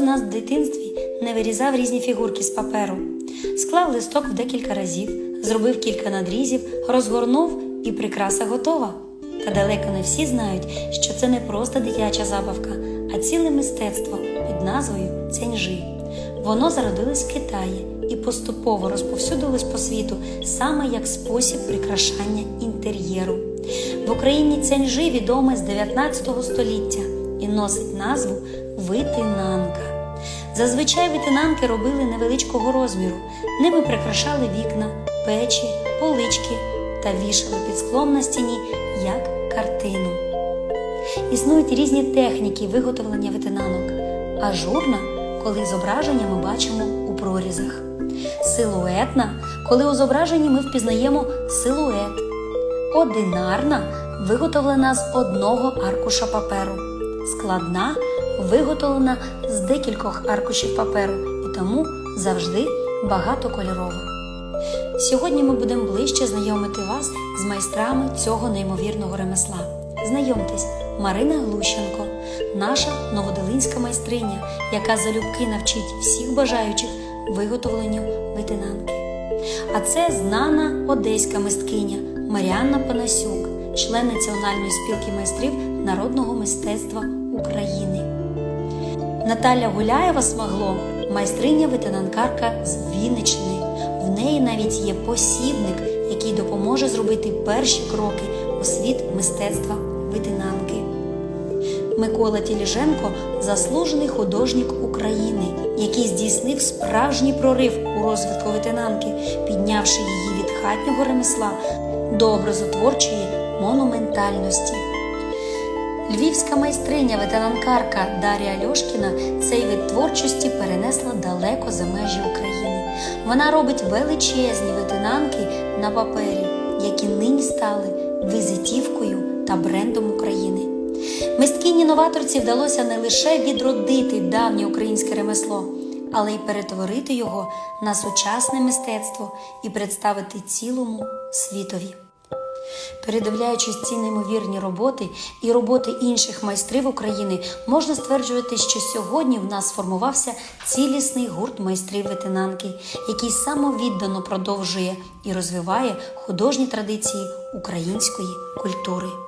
нас в дитинстві не вирізав різні фігурки з паперу, склав листок в декілька разів, зробив кілька надрізів, розгорнув і прикраса готова. Та далеко не всі знають, що це не просто дитяча забавка, а ціле мистецтво під назвою цяньжи. Воно зародилось в Китаї і поступово розповсюдилось по світу саме як спосіб прикрашання інтер'єру. В Україні цяньжи відоме з 19 століття і носить назву витинанка. Зазвичай витинанки робили невеличкого розміру, ними прикрашали вікна, печі, полички та вішали під склом на стіні як картину. Існують різні техніки виготовлення витинанок. Ажурна, коли зображення ми бачимо у прорізах. Силуетна, коли у зображенні ми впізнаємо силует. Одинарна виготовлена з одного аркуша паперу. Складна виготовлена з декількох аркушів паперу і тому завжди багатокольорова. Сьогодні ми будемо ближче знайомити вас з майстрами цього неймовірного ремесла. Знайомтесь, Марина Глущенко, наша новоделинська майстриня, яка залюбки навчить всіх бажаючих виготовленню витинанки. А це знана одеська мисткиня Маріанна Панасюк, член Національної спілки майстрів народного мистецтва України. Наталя Гуляєва Смагло, майстриня витинанкарка з Вінниччини. В неї навіть є посібник, який допоможе зробити перші кроки у світ мистецтва витинанки. Микола Тіліженко заслужений художник України, який здійснив справжній прорив у розвитку витинанки, піднявши її від хатнього ремесла до образотворчої монументальності. Львівська майстриня ветеранкарка Дар'я Альошкіна цей вид творчості перенесла далеко за межі України. Вона робить величезні ветенанки на папері, які нині стали візитівкою та брендом України. Мисткині новаторці вдалося не лише відродити давнє українське ремесло, але й перетворити його на сучасне мистецтво і представити цілому світові. Передивляючись ці неймовірні роботи і роботи інших майстрів України, можна стверджувати, що сьогодні в нас сформувався цілісний гурт майстрів ветенанки, який самовіддано продовжує і розвиває художні традиції української культури.